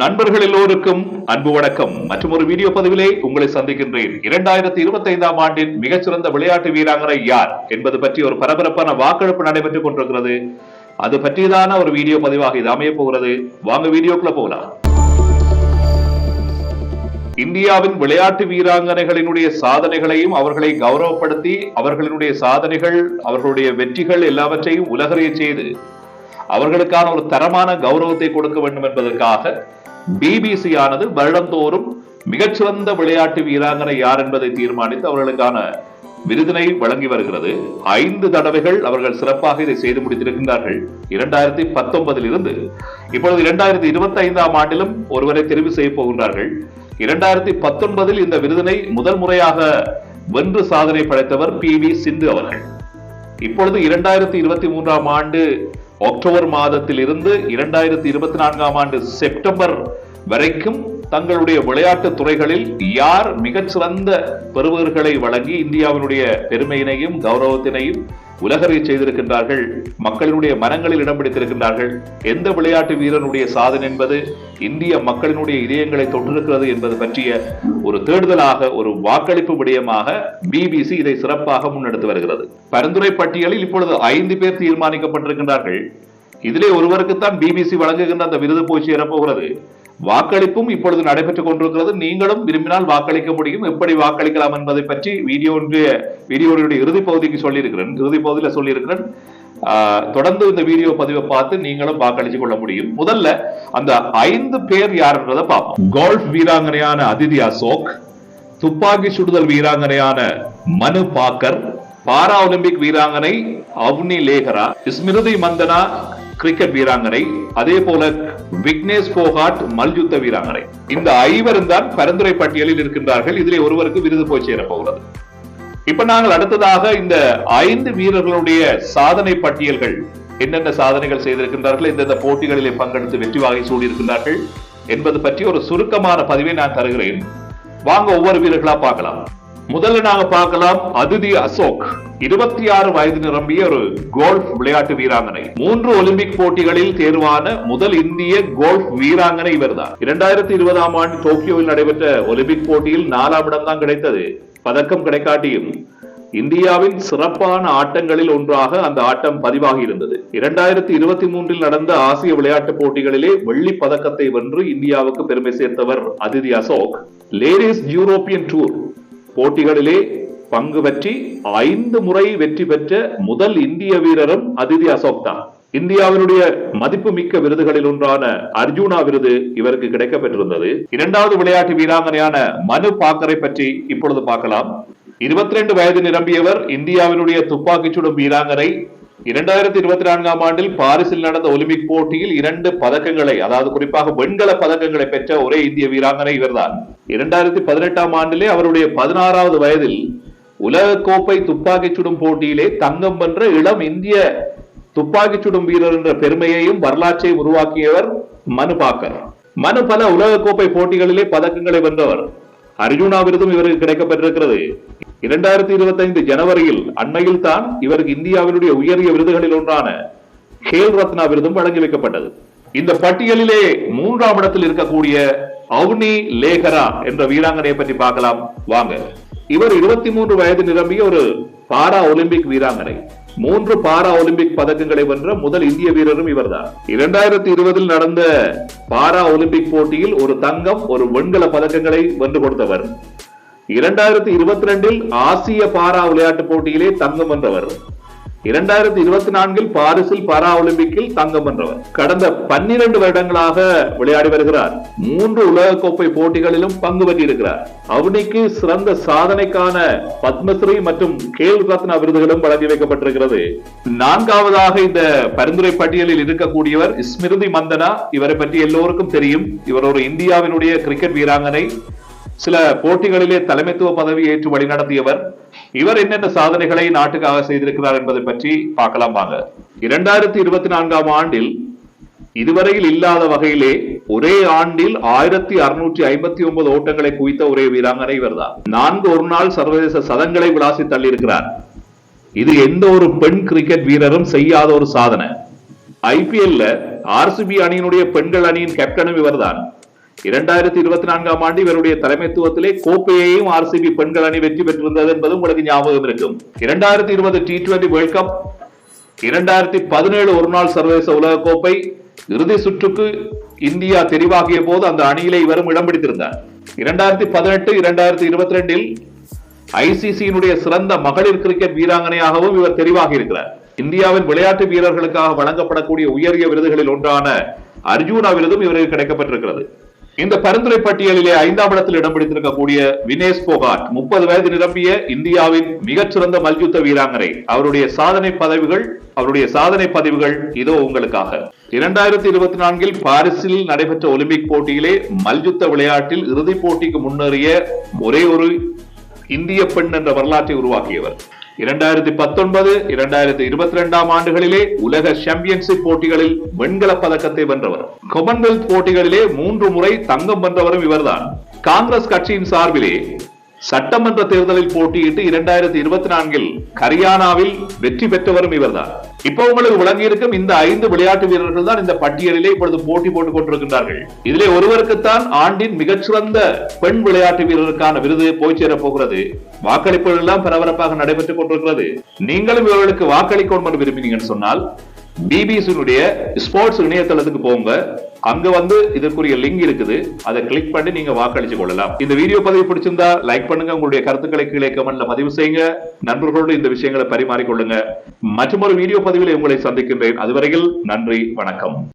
நண்பர்கள் எல்லோருக்கும் அன்பு வணக்கம். மற்றும் ஒரு வீடியோ பதிவிலே உங்களை சந்திக்கின்றேன். இரண்டாயிரத்தி இருபத்தி ஐந்தாம் ஆண்டின் மிகச்சிறந்த விளையாட்டு வீராங்கனை யார் என்பது பற்றி ஒரு பரபரப்பான வாக்கெடுப்பு நடைபெற்றுக் கொண்டிருக்கிறது. அது பற்றியதான ஒரு வீடியோ பதிவாக இது அமைய போகிறது. வாங்க வீடியோக்குள்ள போகலாம் இந்தியாவின் விளையாட்டு வீராங்கனைகளினுடைய சாதனைகளையும் அவர்களை கௌரவப்படுத்தி அவர்களினுடைய சாதனைகள் அவர்களுடைய வெற்றிகள் எல்லாவற்றையும் உலகறிய செய்து அவர்களுக்கான ஒரு தரமான கௌரவத்தை கொடுக்க வேண்டும் என்பதற்காக பிபிசி ஆனது வருடந்தோறும் மிகச்சிறந்த விளையாட்டு வீராங்கனை யார் என்பதை தீர்மானித்து அவர்களுக்கான விருதினை வழங்கி வருகிறது. ஐந்து தடவைகள் அவர்கள் சிறப்பாக இதை செய்து முடித்திருக்கின்றார்கள். இரண்டாயிரத்தி பத்தொன்பதில் இருந்து இப்பொழுது இரண்டாயிரத்தி இருபத்தி ஐந்தாம் ஆண்டிலும் ஒருவரை தெரிவு செய்ய போகின்றார்கள். இரண்டாயிரத்தி பத்தொன்பதில் இந்த விருதினை முதல் முறையாக வென்று சாதனை படைத்தவர் பி வி சிந்து அவர்கள். இப்பொழுது இரண்டாயிரத்தி இருபத்தி மூன்றாம் ஆண்டு அக்டோபர் மாதத்தில் இருந்து இரண்டாயிரத்தி இருபத்தி நான்காம் ஆண்டு செப்டம்பர் வரைக்கும் தங்களுடைய விளையாட்டு துறைகளில் யார் மிகச்சிறந்த பெறுவர்களை வழங்கி இந்தியாவினுடைய பெருமையினையும் கௌரவத்தினையும் உலகறிய செய்திருக்கின்றார்கள் மக்களினுடைய மனங்களில் இடம் பிடித்திருக்கின்றார்கள் எந்த விளையாட்டு வீரனுடைய சாதனை என்பது இந்திய மக்களினுடைய இதயங்களை தொற்றிருக்கிறது என்பது பற்றிய ஒரு தேடுதலாக ஒரு வாக்களிப்பு விடயமாக பிபிசி இதை சிறப்பாக முன்னெடுத்து வருகிறது. பரிந்துரை பட்டியலில் இப்பொழுது ஐந்து பேர் தீர்மானிக்கப்பட்டிருக்கின்றார்கள். இதிலே ஒருவருக்குத்தான் பிபிசி வழங்குகின்ற அந்த விருது போய் சேரப்போகிறது வாக்களிப்பும் இப்பொழுது நடைபெற்றுக் கொண்டிருக்கிறது. நீங்களும் விரும்பினால் வாக்களிக்க முடியும். எப்படி வாக்களிக்கலாம் என்பதை பற்றி வீடியோடைய வீடியோடைய இறுதி பகுதிக்கு சொல்லியிருக்கிறேன். இறுதி பகுதியில் சொல்லியிருக்கிறேன். தொடர்ந்து இந்த வீடியோ பதிவை பார்த்து நீங்களும் வாக்களிச்சு கொள்ள முடியும். முதல்ல அந்த ஐந்து பேர் யாருன்றதை பார்ப்போம். கோல்ஃப் வீராங்கனையான அதிதி அசோக் துப்பாக்கி சுடுதல் வீராங்கனையான மனு பாக்கர் பாரா ஒலிம்பிக் வீராங்கனை அவ்னி லேகரா ஸ்மிருதி மந்தனா கிரிக்கெட் வீராங்கனை அதே போல விக்னேஷ் போகாட் மல்யுத்த வீராங்கனை. இந்த ஐவரும் தான் பரிந்துரை பட்டியலில் இருக்கின்றார்கள். இதிலே ஒருவருக்கு விருது போய் சேரப்போகிறது இப்ப நாங்கள் அடுத்ததாக இந்த ஐந்து வீரர்களுடைய சாதனை பட்டியல்கள் என்னென்ன சாதனைகள் செய்திருக்கின்றார்கள் எந்தெந்த போட்டிகளிலே பங்கெடுத்து வெற்றி வாகை சூடியிருக்கின்றார்கள் என்பது பற்றி ஒரு சுருக்கமான பதிவை நான் தருகிறேன். வாங்க ஒவ்வொரு வீரர்களா பார்க்கலாம். முதல்ல நாங்க பார்க்கலாம் அதிதி அசோக். இருபத்தி ஆறு வயது நிரம்பிய ஒரு கோல்ஃப் விளையாட்டு வீராங்கனை. மூன்று ஒலிம்பிக் போட்டிகளில் தேர்வான முதல் இந்திய கோல்ஃப் வீராங்கனை இவர்தான். இரண்டாயிரத்தி இருபதாம் ஆண்டு டோக்கியோவில் நடைபெற்ற ஒலிம்பிக் போட்டியில் நாலாம் இடம் தான் கிடைத்தது. பதக்கம் கிடைக்காட்டியும் இந்தியாவின் சிறப்பான ஆட்டங்களில் ஒன்றாக அந்த ஆட்டம் பதிவாகி இருந்தது இரண்டாயிரத்தி இருபத்தி மூன்றில் நடந்த ஆசிய விளையாட்டுப் போட்டிகளிலே வெள்ளி பதக்கத்தை வென்று இந்தியாவுக்கு பெருமை சேர்த்தவர் Aditi Ashok. Ladies European tour. போட்டிகளிலே பங்கு பற்றி ஐந்து முறை வெற்றி பெற்ற முதல் இந்திய வீரரும் அதிதி அசோக் தான். இந்தியாவினுடைய மதிப்புமிக்க விருதுகளில் ஒன்றான அர்ஜுனா விருது இவருக்கு கிடைக்க பெற்றிருந்தது இரண்டாவது விளையாட்டு வீராங்கனையான மனு பாக்கரை பற்றி இப்பொழுது பார்க்கலாம். இருபத்தி ரெண்டு வயது நிரம்பியவர் இந்தியாவினுடைய துப்பாக்கிச் சுடும் வீராங்கனை இரண்டாயிரத்தி இருபத்தி நான்காம் ஆண்டில் பாரிஸில் நடந்த ஒலிம்பிக் போட்டியில் இரண்டு பதக்கங்களை அதாவது குறிப்பாக வெண்கல பதக்கங்களை பெற்ற ஒரே இந்திய வீராங்கனை இவர்தான். இரண்டாயிரத்தி பதினெட்டாம் ஆண்டிலே அவருடைய பதினாறாவது வயதில் உலக கோப்பை துப்பாக்கி சுடும் போட்டியிலே தங்கம் வென்ற இளம் இந்திய துப்பாக்கி சுடும் வீரர் என்ற பெருமையையும் வரலாற்றையும் உருவாக்கியவர் மனு பாக்கர். மனு பல உலக கோப்பை போட்டிகளிலே பதக்கங்களை வென்றவர். அர்ஜுனா விருதும் இவருக்கு கிடைக்கப்பட்டிருக்கிறது. இரண்டாயிரத்தி இருபத்தைந்து ஜனவரியில் அண்மையில் தான் இவருக்கு இந்தியாவினுடைய உயரிய விருதுகளில் ஒன்றான கேல் ரத்னா விருதும் வழங்கி வைக்கப்பட்டது. இந்த பட்டியலிலே மூன்றாம் இடத்தில் இருக்கக்கூடிய அவுனி லேகரா என்ற வீராங்கனையை பற்றி பார்க்கலாம். வாங்க. இவர் இருபத்தி மூன்று வயது நிரம்பிய ஒரு பாரா ஒலிம்பிக் வீராங்கனை. மூன்று பாரா ஒலிம்பிக் பதக்கங்களை வென்ற முதல் இந்திய வீரரும் இவர்தான். இரண்டாயிரத்தி இருபதில் நடந்த பாரா ஒலிம்பிக் போட்டியில் ஒரு தங்கம் ஒரு வெண்கல பதக்கங்களை வென்று கொடுத்தவர். இரண்டாயிரத்தி இருபத்தி ரெண்டில் ஆசிய பாரா விளையாட்டு போட்டியிலே தங்கம் வென்றவர். இரண்டாயிரத்தி இருபத்தி நான்கில் பாரிஸில் பாரா ஒலிம்பிக்கில் தங்கம் வென்றவர். கடந்த பன்னிரண்டு வருடங்களாக விளையாடி வருகிறார். மூன்று உலக கோப்பை போட்டிகளிலும் பங்கு பெற்றிருக்கிறார். அவனிக்கு சிறந்த சாதனைக்கான பத்மஸ்ரீ மற்றும் கேல் ரத்னா விருதுகளும் வழங்கி வைக்கப்பட்டிருக்கிறது. நான்காவதாக இந்த பரிந்துரை பட்டியலில் இருக்கக்கூடியவர் ஸ்மிருதி மந்தனா. இவரை பற்றி எல்லோருக்கும் தெரியும். இவர் ஒரு இந்தியாவினுடைய கிரிக்கெட் வீராங்கனை. சில போட்டிகளிலே தலைமைத்துவ பதவி ஏற்று வழிநடத்தியவர் இவர் என்னென்ன சாதனைகளை நாட்டுக்காக செய்திருக்கிறார் என்பதை பற்றி பார்க்கலாம் வாங்க. இரண்டாயிரத்தி இருபத்தி நான்காம் ஆண்டில் இதுவரையில் இல்லாத வகையிலே ஒரே ஆண்டில் ஆயிரத்தி அறுநூற்றி ஐம்பத்தி ஒன்பது ஓட்டங்களை குவித்த ஒரே வீராங்கனை இவர்தான். நான்கு ஒரு நாள் சர்வதேச சதங்களை விளாசி தள்ளியிருக்கிறார். இது எந்த ஒரு பெண் கிரிக்கெட் வீரரும் செய்யாத ஒரு சாதனை. ஐபிஎல்ல ஆர்சிபி அணியினுடைய பெண்கள் அணியின் கேப்டனும் இவர்தான். இரண்டாயிரத்தி இருபத்தி நான்காம் ஆண்டு இவருடைய தலைமைத்துவத்திலே கோப்பையையும் ஆர்சிபி பெண்கள் அணி வெற்றி பெற்றிருந்தது என்பது உங்களுக்கு ஞாபகம் இருக்கும். இரண்டாயிரத்தி இருபது டி டுவெண்டி வேர்ல்ட் கப் இரண்டாயிரத்தி பதினேழு ஒருநாள் சர்வதேச உலக கோப்பை இறுதி சுற்றுக்கு இந்தியா தெரிவாகிய போது அந்த அணியிலே இவரும் இடம் பிடித்திருந்தார். இரண்டாயிரத்தி பதினெட்டு இரண்டாயிரத்தி இருபத்தி ரெண்டில் ஐசிசியினுடைய சிறந்த மகளிர் கிரிக்கெட் வீராங்கனையாகவும் இவர் தெரிவாகி இருக்கிறார் இந்தியாவின் விளையாட்டு வீரர்களுக்காக வழங்கப்படக்கூடிய உயரிய விருதுகளில் ஒன்றான அர்ஜுனா விருதும் இவருக்கு கிடைக்கப்பட்டிருக்கிறது. இந்த பரிந்துரை பட்டியலிலே ஐந்தாம் இடத்தில் இடம் பிடித்திருக்கக்கூடிய வினேஷ் போகாட் முப்பது வயது நிரம்பிய இந்தியாவின் மிகச்சிறந்த மல்யுத்த வீராங்கனை. அவருடைய சாதனை பதவிகள் அவருடைய சாதனை பதிவுகள் இதோ உங்களுக்காக. இரண்டாயிரத்தி இருபத்தி நான்கில் பாரிஸில் நடைபெற்ற ஒலிம்பிக் போட்டியிலே மல்யுத்த விளையாட்டில் இறுதிப் போட்டிக்கு முன்னேறிய ஒரே ஒரு இந்திய பெண் என்ற வரலாற்றை உருவாக்கியவர். இரண்டாயிரத்தி பத்தொன்பது இரண்டாயிரத்தி இருபத்தி ரெண்டாம் ஆண்டுகளிலே உலக சாம்பியன்ஷிப் போட்டிகளில் வெண்கல பதக்கத்தை வென்றவர். காமன்வெல்த் போட்டிகளிலே மூன்று முறை தங்கம் வென்றவரும் இவர்தான். காங்கிரஸ் கட்சியின் சார்பிலே சட்டமன்ற தேர்தலில் போட்டியிட்டு இரண்டாயிரத்தி இருபத்தி நான்கில் ஹரியானாவில் வெற்றி பெற்றவரும் இவர்தான். இப்போ உங்களுக்கு விளங்கியிருக்கும் இந்த ஐந்து விளையாட்டு வீரர்கள் தான் இந்த பட்டியலிலே இப்பொழுது போட்டி போட்டுக் கொண்டிருக்கின்றார்கள். இதிலே ஒருவருக்குத்தான் ஆண்டின் மிகச்சிறந்த பெண் விளையாட்டு வீரருக்கான விருது போய் சேரப் போகிறது. வாக்களிப்புகள் எல்லாம் பரபரப்பாக நடைபெற்றுக் கொண்டிருக்கிறது. நீங்களும் இவர்களுக்கு வாக்களிக்கணும் என்று விரும்பினீங்கன்னு சொன்னால் பிபிசியினுடைய ஸ்போர்ட்ஸ் இணையதளத்துக்கு போங்க அங்க வந்து இதற்குரிய லிங்க் இருக்குது. அதை கிளிக் பண்ணி நீங்க வாக்களிச்சு கொள்ளலாம். இந்த வீடியோ பதிவு பிடிச்சிருந்தா லைக் பண்ணுங்க. உங்களுடைய கருத்துக்களை கீழே கமெண்ட்ல பதிவு செய்யுங்க. நண்பர்களோடு இந்த விஷயங்களை பரிமாறிக்கொள்ளுங்க மற்றொரு வீடியோ பதிவில் உங்களை சந்திக்கின்றேன். அதுவரையில் நன்றி வணக்கம்.